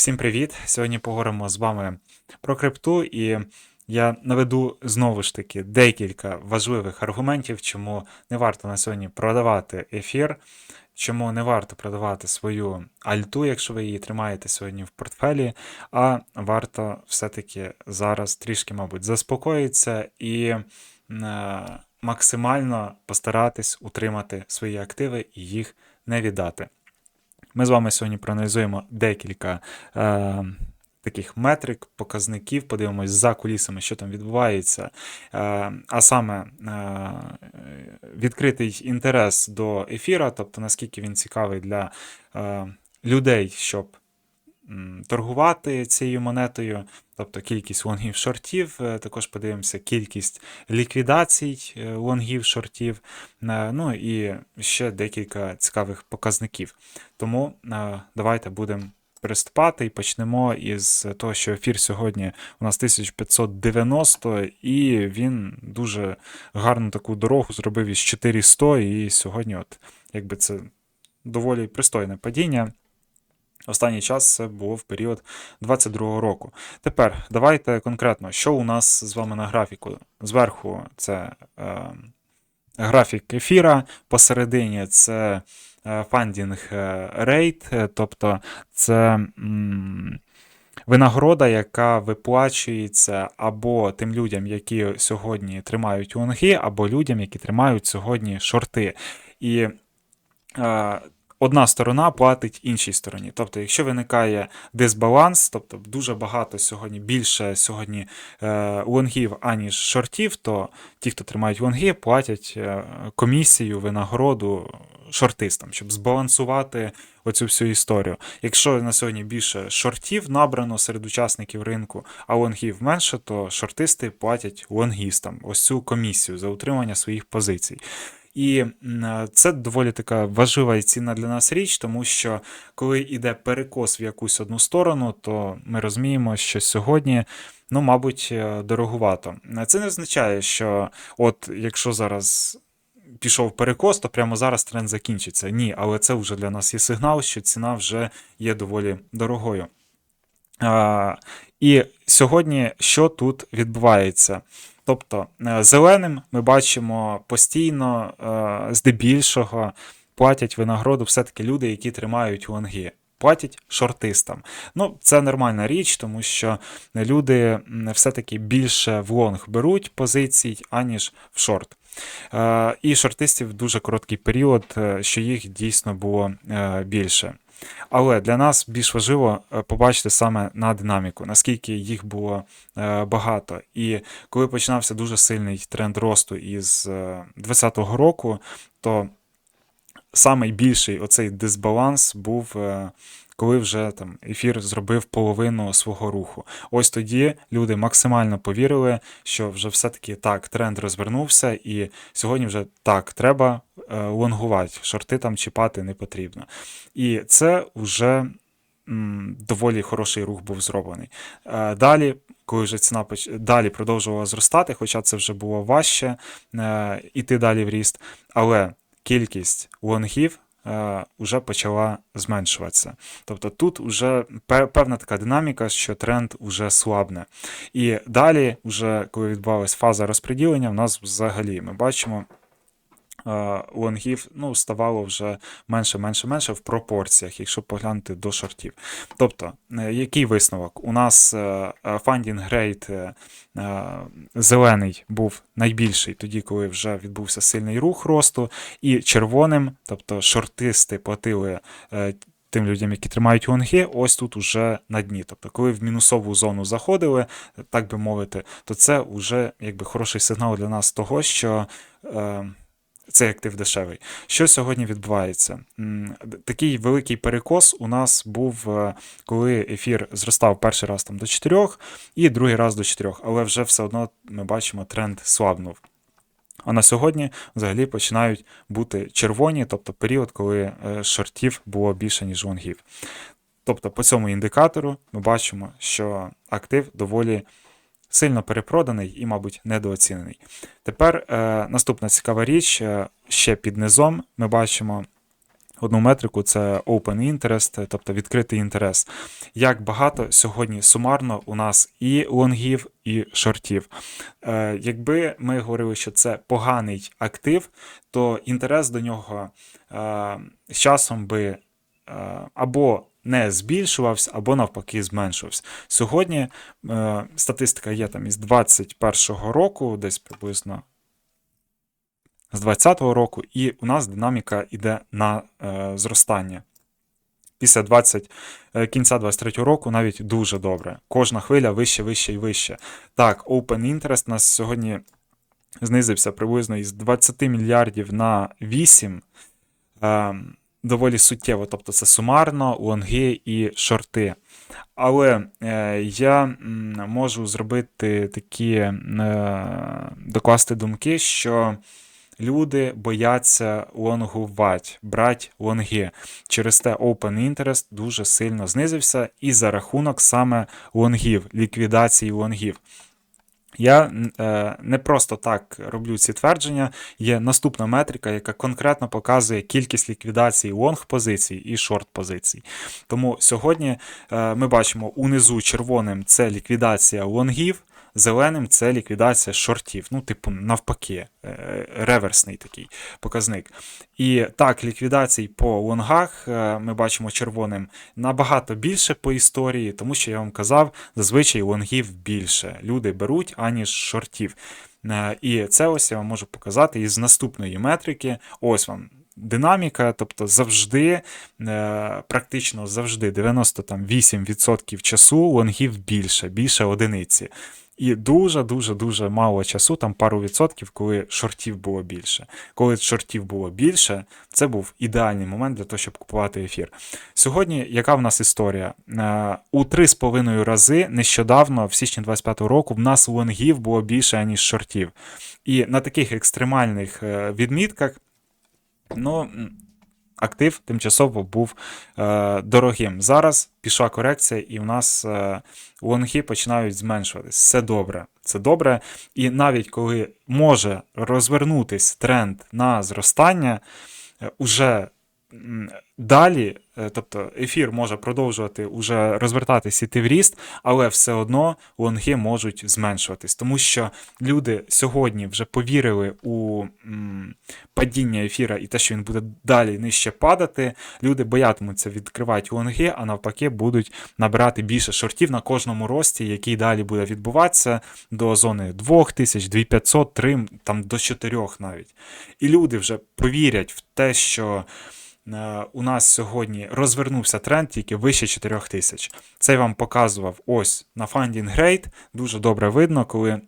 Всім привіт! Сьогодні поговоримо з вами про крипту, і я наведу знову ж таки декілька важливих аргументів, чому не варто на сьогодні продавати ефір, чому не варто продавати свою альту, якщо ви її тримаєте сьогодні в портфелі, а варто все-таки зараз трішки, мабуть, заспокоїтися і е, максимально постаратись утримати свої активи і їх не віддати. Ми з вами сьогодні проаналізуємо декілька е, таких метрик, показників, подивимось за кулісами, що там відбувається. Е, а саме е, відкритий інтерес до ефіра, тобто наскільки він цікавий для е, людей, щоб торгувати цією монетою, тобто кількість лонгів шортів, е, також подивимося кількість ліквідацій е, лонгів шортів, е, ну і ще декілька цікавих показників. Тому давайте будемо приступати і почнемо із того, що ефір сьогодні у нас 1590, і він дуже гарну таку дорогу зробив із 400, і сьогодні, от якби це доволі пристойне падіння. Останній час це було в період 22-го року. Тепер давайте конкретно, що у нас з вами на графіку. Зверху це е, графік ефіра, посередині це фандінг рейт, е, тобто це. М Винагорода, яка виплачується або тим людям, які сьогодні тримають лонги, або людям, які тримають сьогодні шорти. І е, одна сторона платить іншій стороні. Тобто, якщо виникає дисбаланс, тобто дуже багато сьогодні, більше сьогодні е, лонгів, аніж шортів, то ті, хто тримають лонги, платять е, комісію, винагороду шортистам, щоб збалансувати оцю всю історію. Якщо на сьогодні більше шортів набрано серед учасників ринку, а лонгів менше, то шортисти платять лонгістам ось цю комісію за утримання своїх позицій. І це доволі така важлива і цінна для нас річ, тому що коли йде перекос в якусь одну сторону, то ми розуміємо, що сьогодні. Ну, мабуть, е, дорогувато. Це не означає, що от якщо зараз пішов перекос, то прямо зараз тренд закінчиться. Ні, але це вже для нас є сигнал, що ціна вже є доволі дорогою. А, І сьогодні що тут відбувається? Тобто е, зеленим ми бачимо постійно, е, здебільшого платять винагороду все-таки люди, які тримають лонги. Платять шортистам. Ну, це нормальна річ, тому що люди все-таки більше в лонг беруть позицій, аніж в шорт. Е, і шортистів дуже короткий період, що їх дійсно було більше. Але для нас більш важливо е, побачити саме на динаміку, наскільки їх було е, багато. І коли починався дуже сильний тренд росту із 2020 е, року, то найбільший оцей дисбаланс був коли вже там ефір зробив половину свого руху. Ось тоді люди максимально повірили, що вже все-таки так, тренд розвернувся, і сьогодні вже так треба е, лонгувати, шорти там чіпати не потрібно. І це вже м, доволі хороший рух був зроблений. Е, далі. Коли вже ціна далі продовжувала зростати, хоча це вже було важче е, іти далі в ріст, але кількість лонгів вже е, почала зменшуватися. Тобто тут вже певна така динаміка, що тренд вже слабне. І далі, вже коли відбувалась фаза розподілення, в нас взагалі ми бачимо. Е, лонгів ну, ставало вже менше, менше, менше в пропорціях, якщо поглянути до шортів. Тобто, е, який висновок? У нас фандінг рейт зелений був найбільший тоді, коли вже відбувся сильний рух росту, і червоним, тобто шортисти платили. Е, тим людям, які тримають лонги, ось тут уже на дні. Тобто, коли в мінусову зону заходили, так би мовити, то це вже якби хороший сигнал для нас того, що е, цей актив дешевий. Що сьогодні відбувається? Такий великий перекос у нас був, е, коли ефір зростав перший раз там до 4 і другий раз до 4, але вже все одно ми бачимо, тренд слабнув. А на сьогодні взагалі починають бути червоні, тобто період, коли е, шортів було більше, ніж лонгів. Тобто, по цьому індикатору ми бачимо, що актив доволі сильно перепроданий і, мабуть, недооцінений. Тепер е, наступна цікава річ, е, ще під низом ми бачимо одну метрику це open interest, тобто відкритий інтерес. Як багато сьогодні сумарно у нас і лонгів, і шортів. Е, Якби ми говорили, що це поганий актив, то інтерес до нього е, з часом би е, або не збільшувався, або навпаки зменшувався. Сьогодні е, статистика є там із 21-го року, десь приблизно з 20-го року, і у нас динаміка йде на е, зростання. Після 20, е, кінця 23-го року навіть дуже добре. Кожна хвиля вище, вище і вище. Так, Open Interest у нас сьогодні знизився приблизно із 20 мільярдів на 8. Е, доволі суттєво, тобто це сумарно, лонги і шорти. Але е, я можу зробити такі е, докласти думки, що люди бояться лонгувати, брати лонги. Через те Open Interest дуже сильно знизився і за рахунок саме лонгів, ліквідації лонгів. Я е, не просто так роблю ці твердження. Є наступна метрика, яка конкретно показує кількість ліквідацій лонг позицій і шорт позицій. Тому сьогодні е, ми бачимо унизу червоним це ліквідація лонгів, зеленим це ліквідація шортів. Ну, типу, навпаки, е, реверсний такий показник. І так, ліквідацій по лонгах е, ми бачимо червоним набагато більше по історії, тому що я вам казав, зазвичай лонгів більше. Люди беруть, аніж шортів. Е, І це ось я вам можу показати із наступної метрики. Ось вам. Динаміка, тобто завжди, практично завжди 98% часу лонгів більше, більше одиниці. І дуже-дуже дуже мало часу, там пару відсотків, коли шортів було більше. Коли шортів було більше, це був ідеальний момент для того, щоб купувати ефір. Сьогодні, яка в нас історія? Е, У 3,5 рази нещодавно, в січні 25-го року, в нас лонгів було більше, ніж шортів. І на таких екстремальних е, відмітках, ну. Актив тимчасово був е, дорогим. Зараз пішла корекція, і в нас е, лонги починають зменшуватись. Все добре. Це добре. І навіть коли може розвернутись тренд на зростання, е, уже далі, е, тобто ефір може продовжувати уже розвертатись іти в ріст, але все одно лонги можуть зменшуватись, тому що люди сьогодні вже повірили у падіння ефіра і те, що він буде далі нижче падати. Люди боятимуться відкривати лонги, а навпаки, будуть набирати більше шортів на кожному рості, який далі буде відбуватися до зони 2000, 2500, 3, там до 4 навіть. І люди вже повірять в те, що. Е, у нас сьогодні розвернувся тренд тільки вище 4000. Це я вам показував ось на Funding Rate. Дуже добре видно, коли.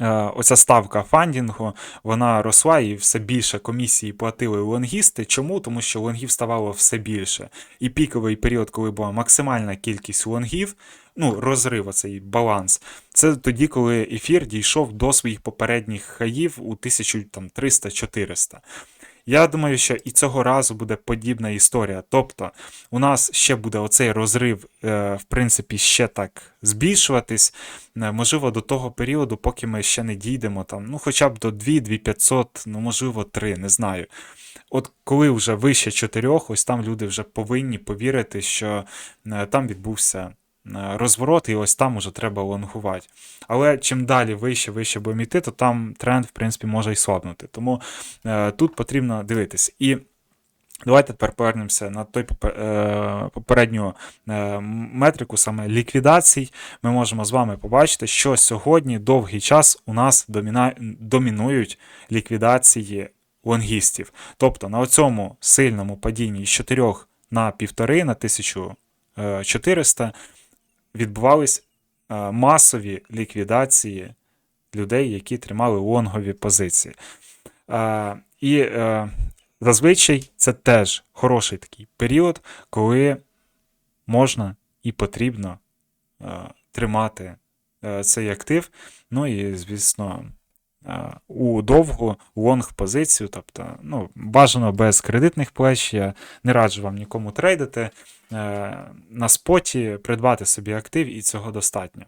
е, Оця ставка фандінгу вона росла і все більше комісії платили лонгісти. Чому? Тому що лонгів ставало все більше. І піковий період, коли була максимальна кількість лонгів, ну, розрив, цей баланс, це тоді, коли ефір дійшов до своїх попередніх хаїв у 1300-400. Я думаю, що і цього разу буде подібна історія. Тобто, у нас ще буде оцей розрив, е, в принципі, ще так збільшуватись. Е, Можливо, до того періоду, поки ми ще не дійдемо, там, ну хоча б до 2-2500, ну можливо, 3, не знаю. От коли вже вище 4, ось там люди вже повинні повірити, що е, там відбувся розворот, і ось там уже треба лонгувати. Але чим далі вище, вище будемо йти, то там тренд, в принципі, може і слабнути. Тому е, тут потрібно дивитись. І давайте тепер повернемося на той е, попередню е, метрику, саме ліквідацій. Ми можемо з вами побачити, що сьогодні довгий час у нас домінують ліквідації лонгістів. Тобто на цьому сильному падінні з 4 на 1,5 на 1400 відбувались е, масові ліквідації людей, які тримали лонгові позиції. Е, І е, зазвичай це теж хороший такий період, коли можна і потрібно тримати цей актив. Ну і, звісно, у довгу лонг позицію, тобто ну, бажано без кредитних плеч. Я не раджу вам нікому трейдити. Е, На споті придбати собі актив, і цього достатньо.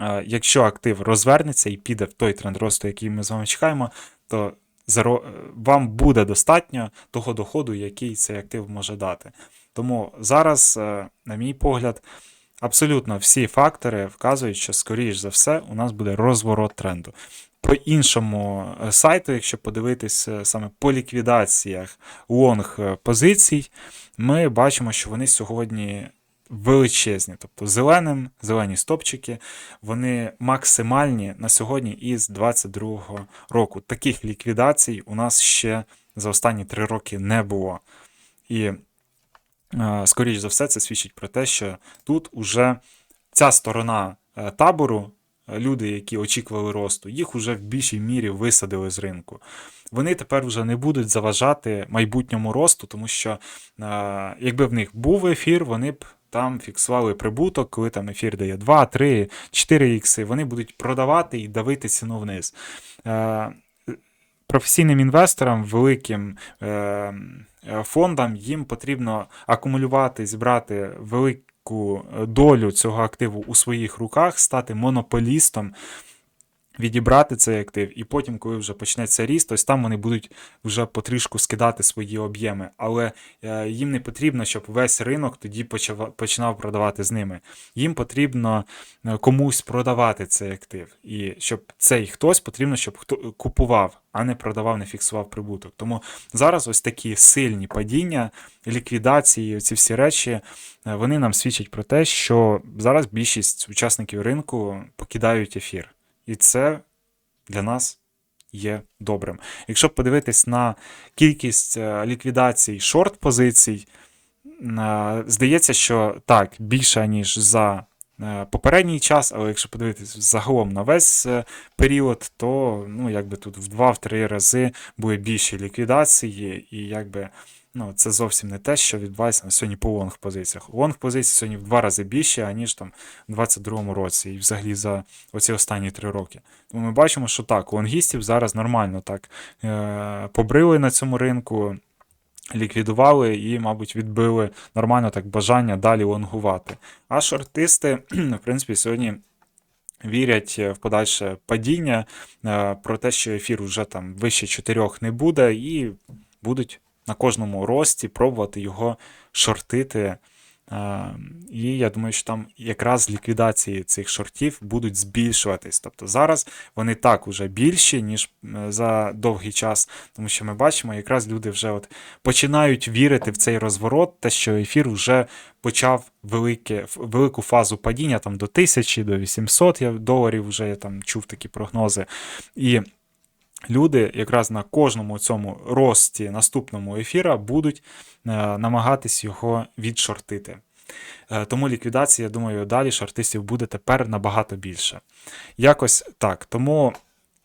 Е, Якщо актив розвернеться і піде в той тренд росту, який ми з вами чекаємо, то е, вам буде достатньо того доходу, який цей актив може дати. Тому зараз, е, на мій погляд, абсолютно всі фактори вказують, що, скоріш за все, у нас буде розворот тренду. По іншому е, сайту, якщо подивитись е, саме по ліквідаціях лонг е, позицій, ми бачимо, що вони сьогодні величезні. Тобто зеленим, зелені стопчики, вони максимальні на сьогодні із 22 року. Таких ліквідацій у нас ще за останні три роки не було. І, скоріш за все, це свідчить про те, що тут уже ця сторона табору, люди, які очікували росту, їх уже в більшій мірі висадили з ринку. Вони тепер вже не будуть заважати майбутньому росту, тому що е, якби в них був ефір, вони б там фіксували прибуток, коли там ефір дає 2, 3, 4 ікси, вони будуть продавати і давити ціну вниз. Е, професійним інвесторам, великим е, е, фондам їм потрібно акумулювати, зібрати велику долю цього активу у своїх руках, стати монополістом. Відібрати цей актив, і потім, коли вже почнеться ріст, ось там вони будуть вже потрішку скидати свої об'єми. Але е, їм не потрібно, щоб весь ринок тоді починав продавати з ними. Їм потрібно е, комусь продавати цей актив. І щоб цей хтось потрібно, щоб хто купував, а не продавав, не фіксував прибуток. Тому зараз ось такі сильні падіння, ліквідації, ці всі речі, е, вони нам свідчать про те, що зараз більшість учасників ринку покидають ефір. І це для нас є добрим. Якщо подивитись на кількість е, ліквідацій шорт-позицій, е, здається, що так, більше, ніж за е, попередній час, але якщо подивитись загалом на весь період, то ну, якби тут в 2-3 рази були більші ліквідації, і якби ну, це зовсім не те, що відбувається на сьогодні по лонг позиціях. Лонг позиції сьогодні в два рази більше, аніж там у 22-му році, і взагалі за оці останні три роки. Тому ми бачимо, що так, лонгістів зараз нормально так е- побрили на цьому ринку. Ліквідували і, мабуть, відбили нормально так бажання далі лонгувати. А шортисти, в принципі, сьогодні вірять в подальше падіння, е, про те, що ефір вже там вище 4 не буде, і будуть на кожному рості, пробувати його шортити. І я думаю, що там якраз ліквідації цих шортів будуть збільшуватись. Тобто зараз вони так уже більші, ніж за довгий час, тому що ми бачимо, якраз люди вже от починають вірити в цей розворот, те, що ефір вже почав велике, велику фазу падіння там до 1000, до 800 доларів. Вже я там чув такі прогнози. І люди якраз на кожному цьому рості наступному ефіра будуть е, намагатись його відшортити. Е, тому ліквідація, я думаю, далі шортистів буде тепер набагато більше. Якось так. Тому,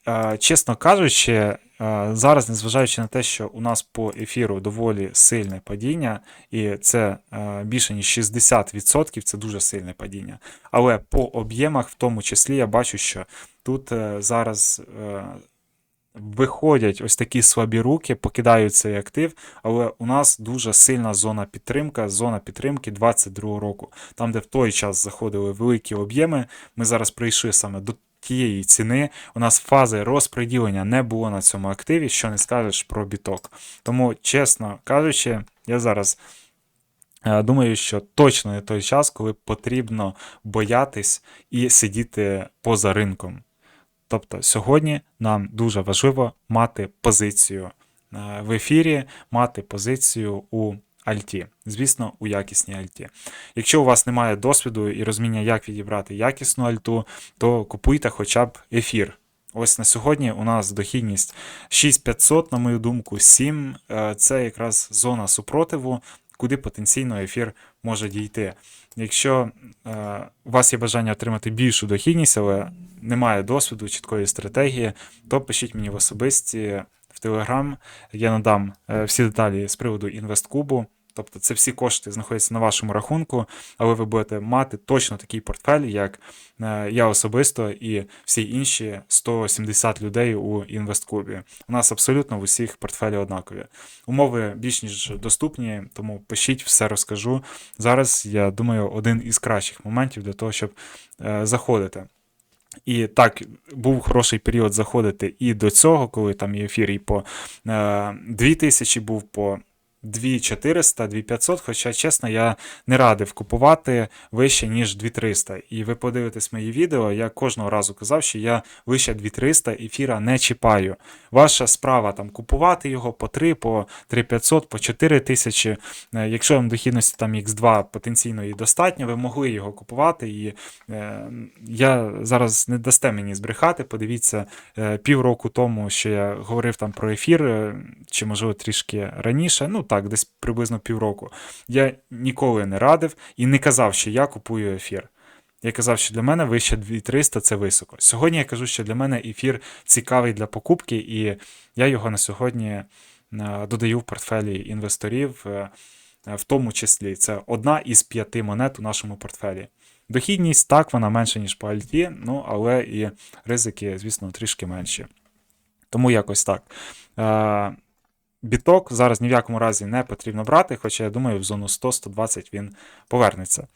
е, чесно кажучи, зараз, незважаючи на те, що у нас по ефіру доволі сильне падіння, і це більше ніж 60%, це дуже сильне падіння. Але по об'ємах, в тому числі, я бачу, що тут зараз виходять ось такі слабі руки, покидають цей актив, але у нас дуже сильна зона підтримка, зона підтримки 22 року. Там, де в той час заходили великі об'єми, ми зараз прийшли саме до тієї ціни. У нас фази розподілення не було на цьому активі, що не скажеш про біток. Тому, чесно кажучи, я зараз. Е, думаю, що точно не той час, коли потрібно боятись і сидіти поза ринком. Тобто сьогодні нам дуже важливо мати позицію е, в ефірі, мати позицію у Альті, звісно, у якісній Альті. Якщо у вас немає досвіду і розуміння, як відібрати якісну альту, то купуйте хоча б ефір. Ось на сьогодні у нас дохідність 6500, на мою думку, 7 е, це якраз зона супротиву, куди потенційно ефір може дійти. Якщо е, у вас є бажання отримати більшу дохідність, але немає досвіду, чіткої стратегії, то пишіть мені в особисті в Телеграм. Я надам е, всі деталі з приводу інвесткубу. Тобто це всі кошти знаходяться на вашому рахунку, але ви будете мати точно такий портфель, як е, я особисто і всі інші 170 людей у інвестклубі. У нас абсолютно в усіх портфелі однакові. Умови більш ніж доступні, тому пишіть, все розкажу. Зараз, я думаю, один із кращих моментів для того, щоб е, заходити. І так, був хороший період заходити і до цього, коли там і ефір і по е, 2000 був по 2400, 2500, хоча, чесно, я не радив купувати вище, ніж 2300. І ви подивитесь мої відео, я кожного разу казав, що я вище 2300 ефіра не чіпаю. Ваша справа там купувати його по 3, по 3500, по 4000. Е, Якщо вам дохідності там X2 потенційно і достатньо, ви могли його купувати. І е, я зараз не дасте мені збрехати. Подивіться е, півроку тому, що я говорив там про ефір, е, чи можливо трішки раніше. Ну так, десь приблизно півроку. Я ніколи не радив і не казав, що я купую ефір. Я казав, що для мене вище 2300 це високо. Сьогодні я кажу, що для мене ефір цікавий для покупки, і я його на сьогодні е, додаю в портфелі інвесторів, е, е, в тому числі це одна із п'яти монет у нашому портфелі. Дохідність так, вона менша, ніж по альті, ну але і ризики, звісно, трішки менші. Тому якось так. Біток зараз ні в якому разі не потрібно брати, хоча я думаю, в зону 100-120 він повернеться.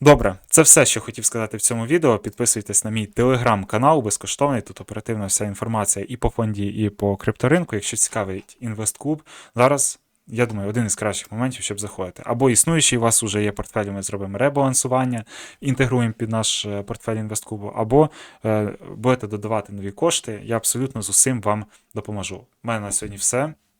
Добре, це все, що хотів сказати в цьому відео. Підписуйтесь на мій телеграм-канал, безкоштовний. Тут оперативна вся інформація і по фонді, і по крипторинку. Якщо цікавить інвестклуб, зараз. Я думаю, один із кращих моментів, щоб заходити. Або існуючий у вас вже є портфель, ми зробимо ребалансування, інтегруємо під наш е, портфель інвестклубу, або е, будете додавати нові кошти. Я абсолютно з усім вам допоможу. У мене на сьогодні все.